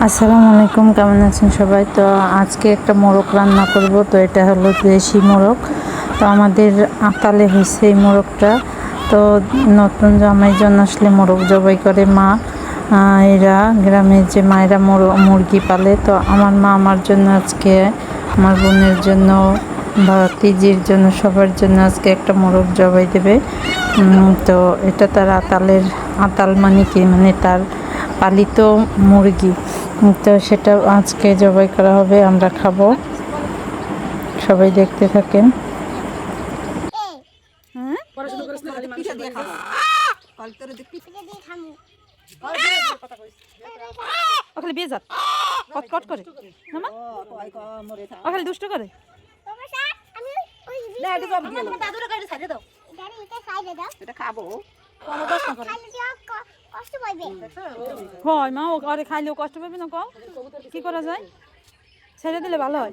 আসসালামু আলাইকুম, কেমন আছেন সবাই? তো আজকে একটা মোরগ রান্না করব, তো এটা হলো দেশি মোরগ। তো আমাদের আতালে হয়েছে এই মোরগটা। তো নতুন জামাই জন্য আসলে মোরগ জবাই করে, মা এরা গ্রামের যে মায়েরা মোর- মুরগি পালে। তো আমার মা আমার জন্য আজকে, আমার বোনের জন্য বা তিজির জন্য, সবার জন্য আজকে একটা মোরগ জবাই দেবে। তো এটা তার আতালের আতাল মানে কি মানে তার পালিত মুরগি। তো সেটা আজকে জবাই করা হবে আমরা খাব। সবাই দেখতে থাকেন। খাব ওখানে বিয়ে কট করে ওখানে দুষ্ট করে না এটা জব দিয়ে দাও। এটা হয় মা ও আরে খাইলেও কষ্ট পাবে না কও? কি করা যায়? ছেড়ে দিলে ভালো হয়।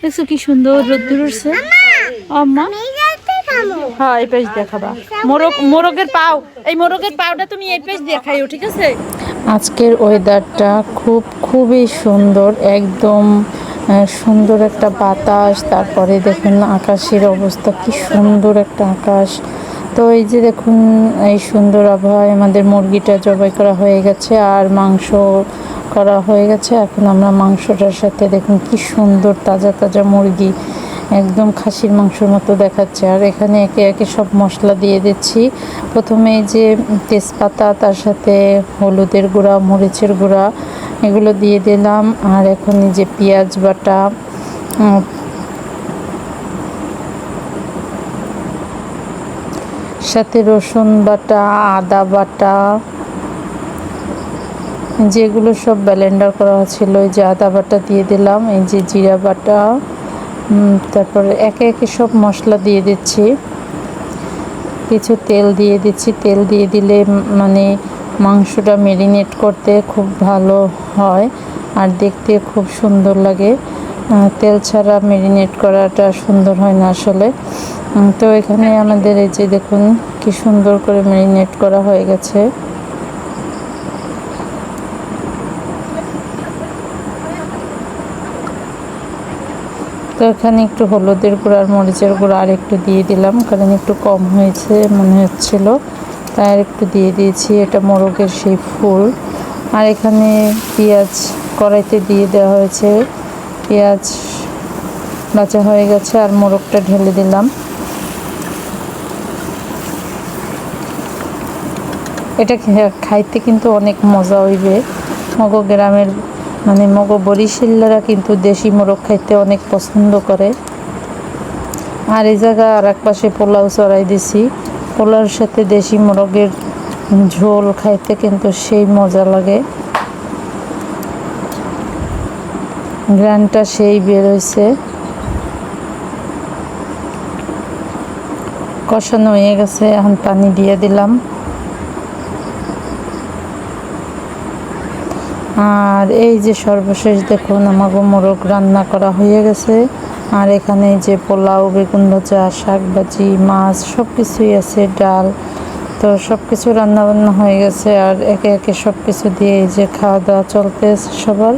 দেখছ কি সুন্দর রোদ্দুর উঠছে? আম্মা। হ্যাঁ এই দেখাবা। মোরগ, মোরগের পাও, এই মোরগের পাওটা তুমি এই দেখাইও ঠিক আছে? আজকের ওয়েদারটা খুব, খুবই সুন্দর, একদম সুন্দর একটা বাতাস, তারপরে দেখুন আকাশের অবস্থা, কি সুন্দর একটা আকাশ। তো এই যে দেখুন, এই সুন্দর আবহাওয়ায় আমাদের মুরগিটা জবাই করা হয়ে গেছে, আর মাংস করা হয়ে গেছে। এখন আমরা মাংসটার সাথে দেখুন কি সুন্দর তাজা তাজা মুরগি, একদম খাসির মাংসের মতো দেখাচ্ছে। আর এখানে একে একে সব মশলা দিয়ে দিচ্ছি। প্রথমে যে তেজপাতা, তার সাথে হলুদের গুঁড়া, মরিচের গুঁড়া, এগুলো দিয়ে দিলাম। আর এখন যে পেঁয়াজ বাটা সাথে রসুন বাটা, আদা বাটা যেগুলো সব ব্লেন্ডার করা ছিল, ওই যে আদা বাটা দিয়ে দিলাম, এই যে জিরা বাটা তারপরে একে একে সব মশলা দিয়ে দিচ্ছি। কিছু তেল দিয়ে দিচ্ছি, তেল দিয়ে দিলে মানে মাংসটা মেরিনেট করতে খুব ভালো হয় আর দেখতে খুব সুন্দর লাগে। তেল ছাড়া মেরিনেট করাটা সুন্দর হয় না আসলে। তো এখানে আমাদের এই যে দেখুন, কি সুন্দর করে মেরিনেট করা হয়ে গেছে। তো এখানে একটু হলুদের গুঁড়া আর মরিচের গুঁড়া আর একটু দিয়ে দিলাম, কারণ একটু কম হয়েছে মনে হচ্ছিল। তাই আর একটু দিয়ে দিয়েছি, এটা মোরগের সেই ফুল। আর এখানে পেঁয়াজ কড়াইতে দিয়ে দেওয়া হয়েছে। পেঁয়াজ বাঁচা হয়ে গেছে আর মোরগটা ঢেলে দিলাম। এটা খাইতে কিন্তু অনেক মজা হইবে। মগ গ্রামের মানে মগ বরিশালরা কিন্তু দেশি মোরগ খাইতে অনেক পছন্দ করে। আর এই জায়গা আর এক পাশে পোলাও চড়াই দিছি। পোলাওর সাথে দেশি মোরগের ঝোল খাইতে কিন্তু সেই মজা লাগে। গ্রানটা সেই বেরোইছে কষানো হয়ে গেছে, এখন পানি দিয়ে দিলাম। আর এই যে সর্বশেষ দেখুন আমাকে মোরগ রান্না করা হয়ে গেছে। আর এখানে যে পোলাও, বেগুন ভাজা, শাক ভাজি, মাছ সব কিছুই আছে, ডাল। তো সব কিছু রান্না বান্না হয়ে গেছে আর একে একে সব কিছু দিয়ে যে খাওয়া দাওয়া চলতেছে সবার।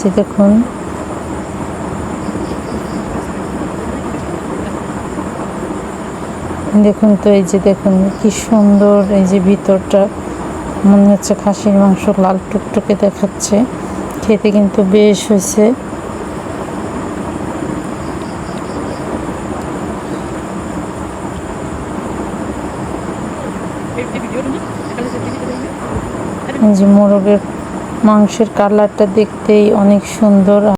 যে দেখুন দেখুন তো, এই যে দেখুন, কি সুন্দর এই যে ভিতরটা। মনে হচ্ছে খাসির মাংস লাল টুকটুকে দেখাচ্ছে। খেতে কিন্তু বেশ হয়েছে। যে মোরগের মাংসের কালারটা দেখতেই অনেক সুন্দর।